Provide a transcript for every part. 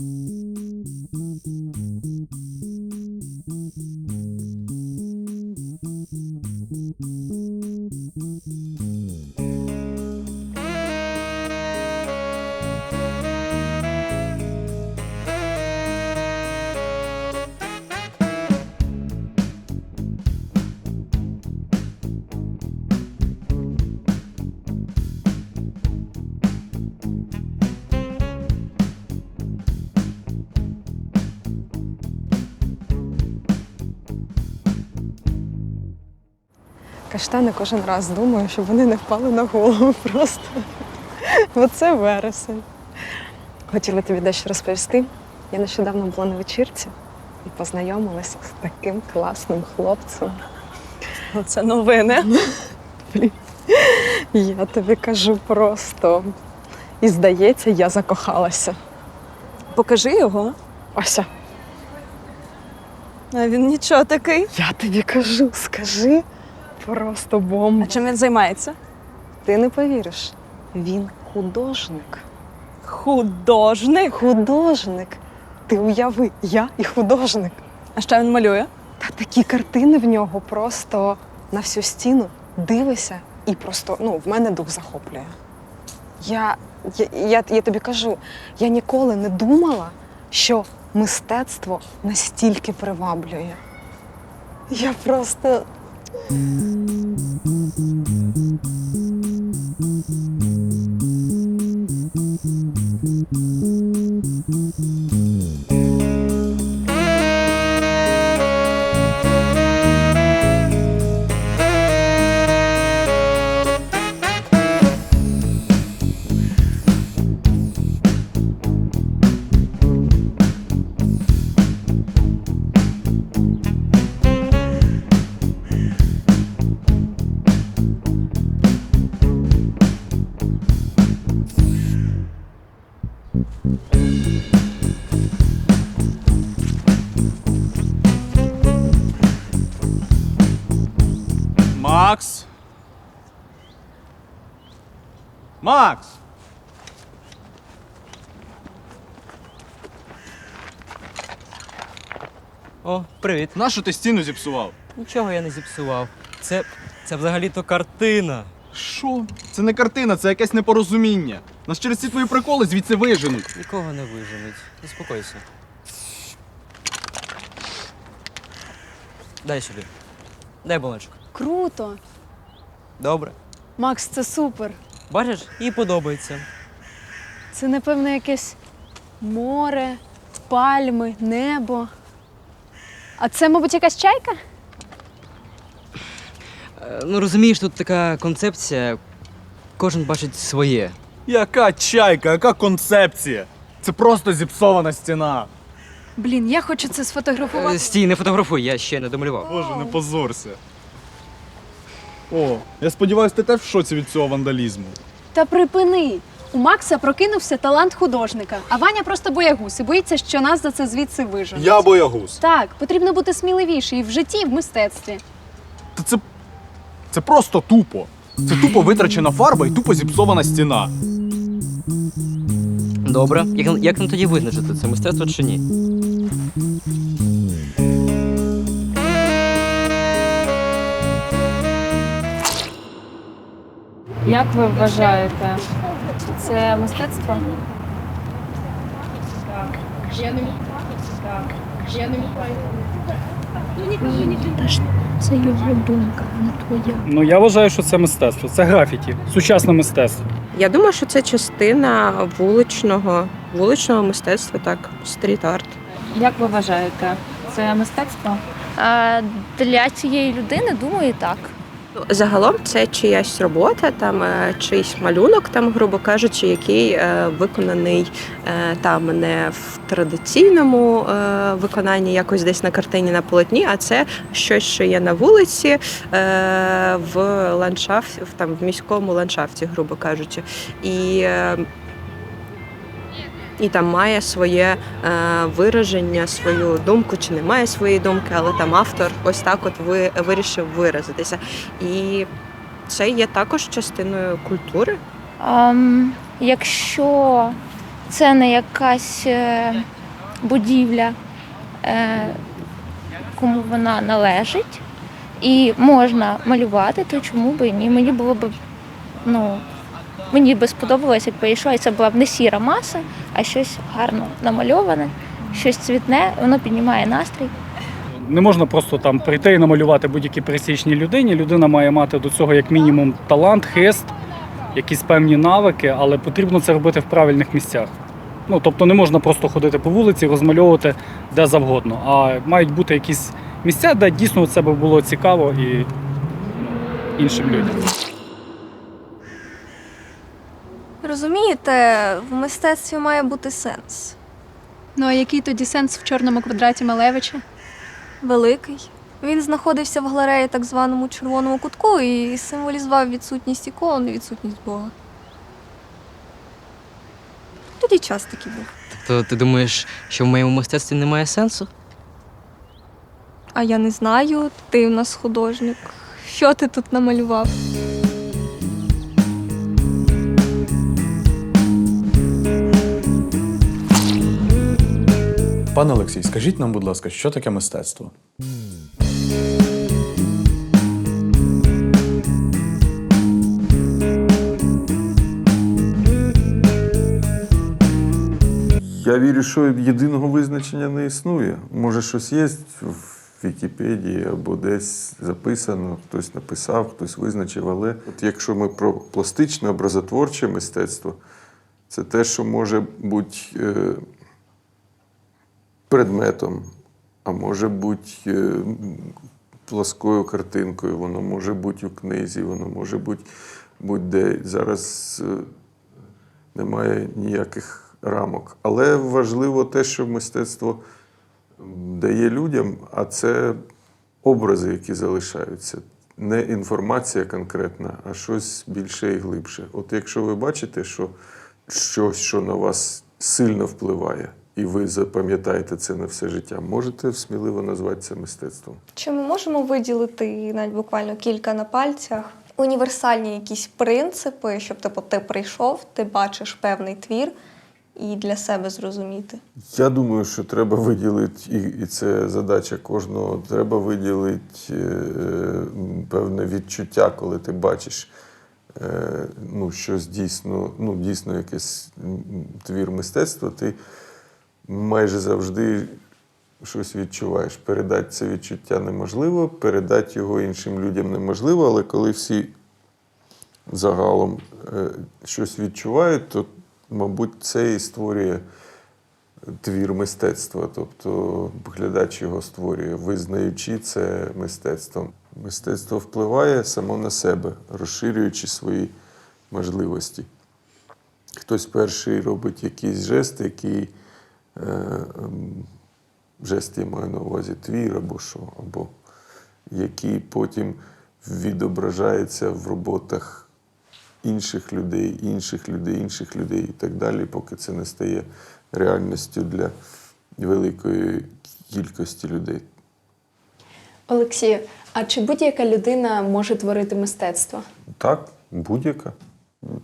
Mm-hmm. Каштани кожен раз думаю, щоб вони не впали на голову просто. Бо це вересень. Хотіла тобі дещо розповісти. Я нещодавно була на вечірці і познайомилася з таким класним хлопцем. Оце новини. Блін, я тобі кажу просто. І здається, я закохалася. Покажи його. Ося, А він нічого такий. я тобі кажу, скажи просто бомба. А чим він займається? Ти не повіриш. Він художник. Художник. Художник. Ти уяви, я і художник. А що він малює? Та такі картини в нього просто на всю стіну дивишся і просто ну, в мене дух захоплює. Я, я, я, я тобі кажу, я ніколи не думала, що мистецтво настільки приваблює. Я просто. Thank you. Макс. Макс. О, привіт. Нащо ти стіну зіпсував? Нічого я не зіпсував. Це, це взагалі-то картина. Що? Це не картина, це якесь непорозуміння. Нас через ці твої приколи звідси виженуть. Нікого не виженуть. Заспокойся. Дай сюди. Дай балончик. Круто. Добре. Макс, це супер. Бачиш, їй подобається. Це, напевно, якесь море, пальми, небо. А це, мабуть, якась чайка? Е, ну розумієш, тут така концепція. Кожен бачить своє. Яка чайка, яка концепція? Це просто зіпсована стіна. Блін, я хочу це сфотографувати. Е, стій, не фотографуй, я ще не домалював. Боже, не позорся. О, я сподіваюся, ти теж в шоці від цього вандалізму. Та припини. У Макса прокинувся талант художника, а Ваня просто боягуз і боїться, що нас за це звідси виженуть. Я боягуз. Так, потрібно бути сміливіше і в житті, і в мистецтві. Та це. Це просто тупо. Це тупо витрачена фарба і тупо зіпсована стіна. Добре. Як, як нам тоді визначити, це мистецтво чи ні? Як ви вважаєте, це мистецтво? Це його думка, не твоя. Ну я вважаю, що це мистецтво. Це графіті, сучасне мистецтво. Я думаю, що це частина вуличного, вуличного мистецтва, так, стріт-арт. Як ви вважаєте, це мистецтво? Для цієї людини, думаю, так. Загалом це чиясь робота, там е, чийсь малюнок, там, грубо кажучи, який е, виконаний е, там не в традиційному виконанні, якось десь на картині на полотні, а це щось, що є на вулиці в ландшафті, там в міському ландшафті, грубо кажучи. І і там має своє е, вираження, свою думку, чи не має своєї думки, але там автор ось так от ви, вирішив виразитися. І це є також частиною культури. Ам, якщо це не якась е, будівля, е, кому вона належить, і можна малювати, то чому би і ні? Мені було б, ну, мені би сподобалось, якби йшла, і це була б не сіра маса, а щось гарно намальоване, щось цвітне, воно піднімає настрій. Не можна просто там прийти і намалювати будь-якій пересічній людині. Людина має мати до цього як мінімум талант, хист, якісь певні навики, але потрібно це робити в правильних місцях. Ну, тобто не можна просто ходити по вулиці, розмальовувати де завгодно, а мають бути якісь місця, де дійсно це би було цікаво і іншим людям. Розумієте, в мистецтві має бути сенс. Ну а який тоді сенс в чорному квадраті Малевича? Великий. Він знаходився в галереї так званому червоному кутку і символізував відсутність ікон і відсутність Бога. Тоді час такий був. То ти думаєш, що в моєму мистецтві немає сенсу? А я не знаю, ти в нас художник. Що ти тут намалював? Пане Олексій, скажіть нам, будь ласка, що таке мистецтво? Я вірю, що єдиного визначення не існує. Може, щось є в Вікіпедії або десь записано, хтось написав, хтось визначив. Але от якщо ми про пластичне образотворче мистецтво, це те, що може бути е, предметом, а може бути е, пласкою картинкою, воно може бути у книзі, воно може бути будь-де. Зараз е, немає ніяких рамок. Але важливо те, що мистецтво дає людям, а це образи, які залишаються. Не інформація конкретна, а щось більше і глибше. От якщо ви бачите, що щось, що на вас сильно впливає, і ви запам'ятаєте це на все життя, можете сміливо назвати це мистецтвом. Чи ми можемо виділити навіть буквально кілька на пальцях універсальні якісь принципи, щоб типу, ти прийшов, ти бачиш певний твір і для себе зрозуміти? Я думаю, що треба виділити, і, і це задача кожного. Треба виділити е, певне відчуття, коли ти бачиш е, ну, щось дійсно, ну, дійсно якийсь твір мистецтва, ти майже завжди щось відчуваєш. Передати це відчуття неможливо, передати його іншим людям неможливо, але коли всі загалом е, щось відчувають, то, мабуть, це і створює твір мистецтва. Тобто глядач його створює, визнаючи це мистецтвом. Мистецтво впливає само на себе, розширюючи свої можливості. Хтось перший робить якийсь жест, який жест я маю на увазі твір або що, або який потім відображається в роботах інших людей, інших людей, інших людей і так далі, поки це не стає реальністю для великої кількості людей. Олексію, а чи будь-яка людина може творити мистецтво? Так, будь-яка.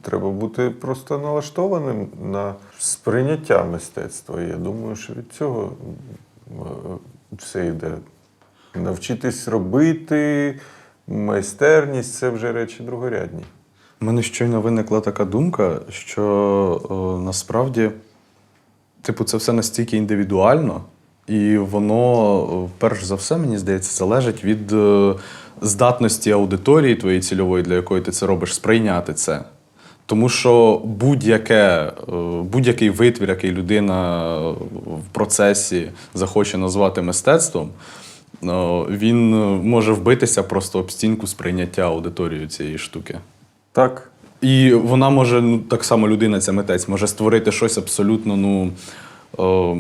Треба бути просто налаштованим на сприйняття мистецтва. Я думаю, що від цього е, все йде. Навчитись робити, майстерність це вже речі другорядні. У мене щойно виникла така думка, що о, насправді, типу, це все настільки індивідуально, і воно, перш за все, мені здається, залежить від е, здатності аудиторії твоєї цільової, для якої ти це робиш, сприйняти це. Тому що будь-яке, е, будь-який витвір, який людина е, в процесі захоче назвати мистецтвом, е, він може вбитися просто об стінку сприйняття аудиторією цієї штуки. Так, І вона може, ну так само людина, ця митець, може створити щось абсолютно, ну. О,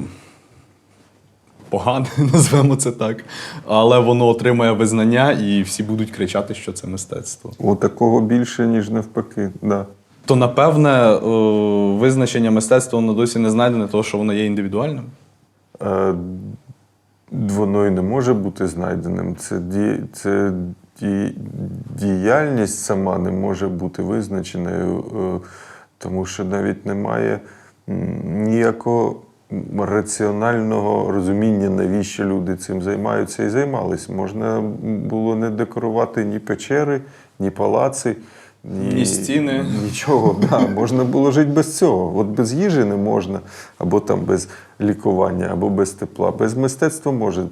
погане, назвемо це так. Але воно отримає визнання, і всі будуть кричати, що це мистецтво. у такого більше, ніж навпаки. Да. То, напевне, о, визначення мистецтва воно досі не знайдене, тому що воно є індивідуальним. Е, Воно і не може бути знайденим. Це, ді, це ді, діяльність сама не може бути визначеною, е, тому що навіть немає ніякого раціонального розуміння, навіщо люди цим займаються і займались. Можна було не декорувати ні печери, ні палаци. Ні, Ні стіни. Нічого, да. можна було жити без цього. От без їжі не можна, або там без лікування, або без тепла. Без мистецтва може,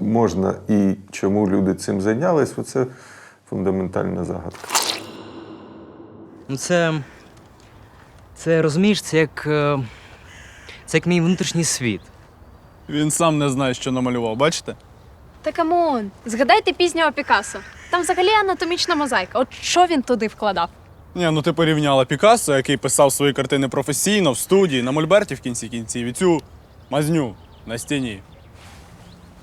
можна. І чому люди цим зайнялись, це фундаментальна загадка. Ну, це. Це розумієш, це як. е, Це як мій внутрішній світ. Він сам не знає, що намалював, бачите? Та камон, згадайте пізнього Пікассо. Там взагалі анатомічна мозаїка. От що він туди вкладав? Ні, ну ти порівняла Пікассо, який писав свої картини професійно в студії, на Мольберті в кінці кінців, і цю мазню на стіні.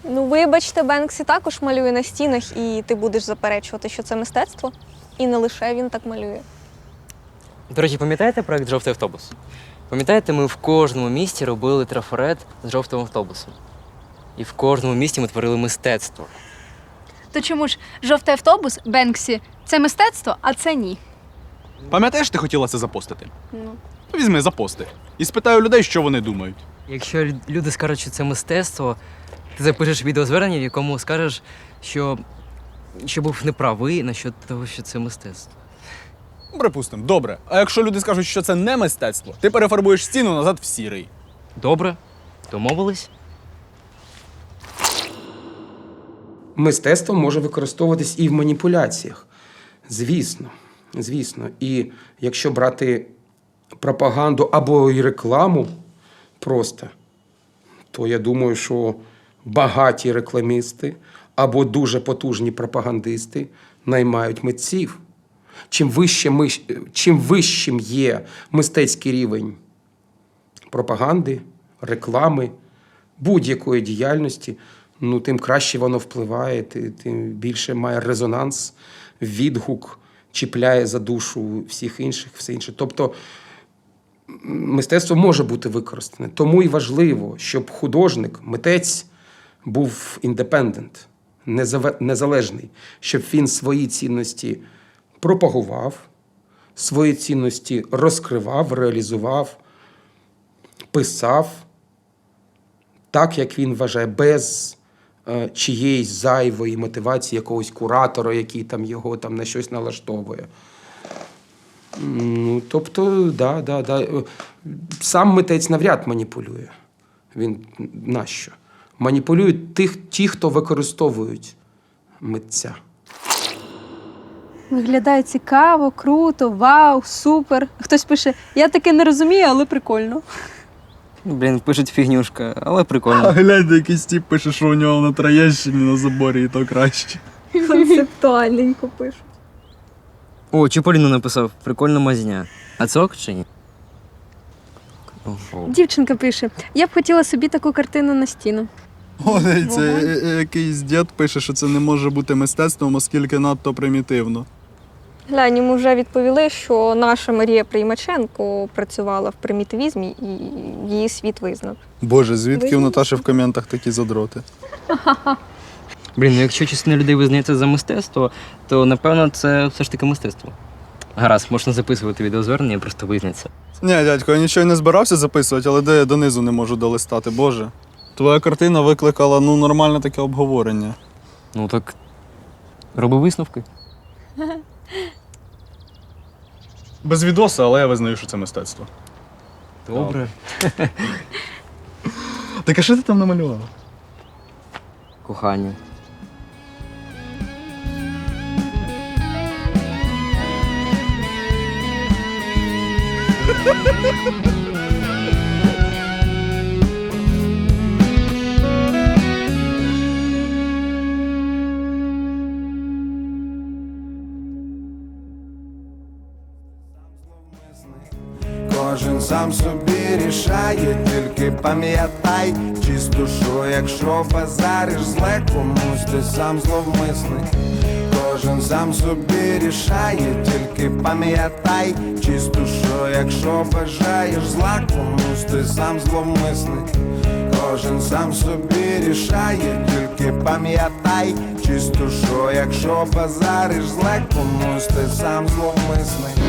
Ну, вибачте, Бенксі також малює на стінах, і ти будеш заперечувати, що це мистецтво. І не лише він так малює. До речі, пам'ятаєте проект Жовтий автобус? Пам'ятаєте, ми в кожному місті робили трафарет з жовтим автобусом. І в кожному місті ми творили мистецтво. То чому ж жовтий автобус Бенксі це мистецтво, а це ні? Пам'ятаєш, ти хотіла це запостити? Ну. Візьми, запости. І спитай у людей, що вони думають. Якщо люди скажуть, що це мистецтво, ти запишеш відеозвернення, в якому скажеш, що, що був неправий насчет того, що це мистецтво. Припустимо, добре. А якщо люди скажуть, що це не мистецтво, ти перефарбуєш стіну назад в сірий. Добре, домовились? Мистецтво може використовуватись і в маніпуляціях. Звісно, звісно. І якщо брати пропаганду або і рекламу просто, то я думаю, що багаті рекламісти або дуже потужні пропагандисти наймають митців. Чим, вище ми, чим вищим є мистецький рівень пропаганди, реклами, будь-якої діяльності, ну, тим краще воно впливає, тим більше має резонанс, відгук, чіпляє за душу всіх інших, все інше. Тобто мистецтво може бути використане. Тому і важливо, щоб художник, митець був індепендент, незалежний, щоб він свої цінності пропагував, свої цінності розкривав, реалізував, писав так, як він вважає, без чиєїсь зайвої мотивації якогось куратора, який там його там на щось налаштовує. Ну, тобто, да, да, да. Е, Сам митець навряд маніпулює. Він нащо? Маніпулюють тих, ті, хто використовують митця. Виглядає цікаво, круто, вау, супер. Хтось пише: я таке не розумію, але прикольно. Блін, пишуть фігнюшка, але прикольно. А глянь, якийсь тип пише, що у нього на Троєщині на заборі, і то краще. Концептуальненько пишуть. О, Чіполіно написав, прикольна мазня. А це ок чи ні? Ого. Дівчинка пише: я б хотіла собі таку картину на стіну. О, це якийсь дід пише, що це не може бути мистецтвом, оскільки надто примітивно. Глянь, вже відповіли, що наша Марія Приймаченко працювала в примітивізмі і її світ визнав. Боже, звідки в Визнав. Наташі в коментах такі задроти? Блін, ну якщо частина людей визнає це за мистецтво, то напевно це все ж таки мистецтво. Гаразд, можна записувати відеозвернення, просто визнається. Ні, дядько, я нічого й не збирався записувати, але де я донизу не можу долистати, Боже. Твоя картина викликала ну нормальне таке обговорення. Ну так роби висновки. Без відоса, але я визнаю, що це мистецтво. Добре. Так а що ти там намалювала? Кохання. сам собі рішає, тільки пам'ятай чисту, якщо базариш зле комусь, ти сам зловмисник. Кожен сам собі рішає, тільки пам'ятай чисту, якщо бажаєш зла комусь, ти сам зловмисник. Кожен сам собі рішає, тільки пам'ятай чисту, якщо базариш зле комусь, ти сам зловмисник.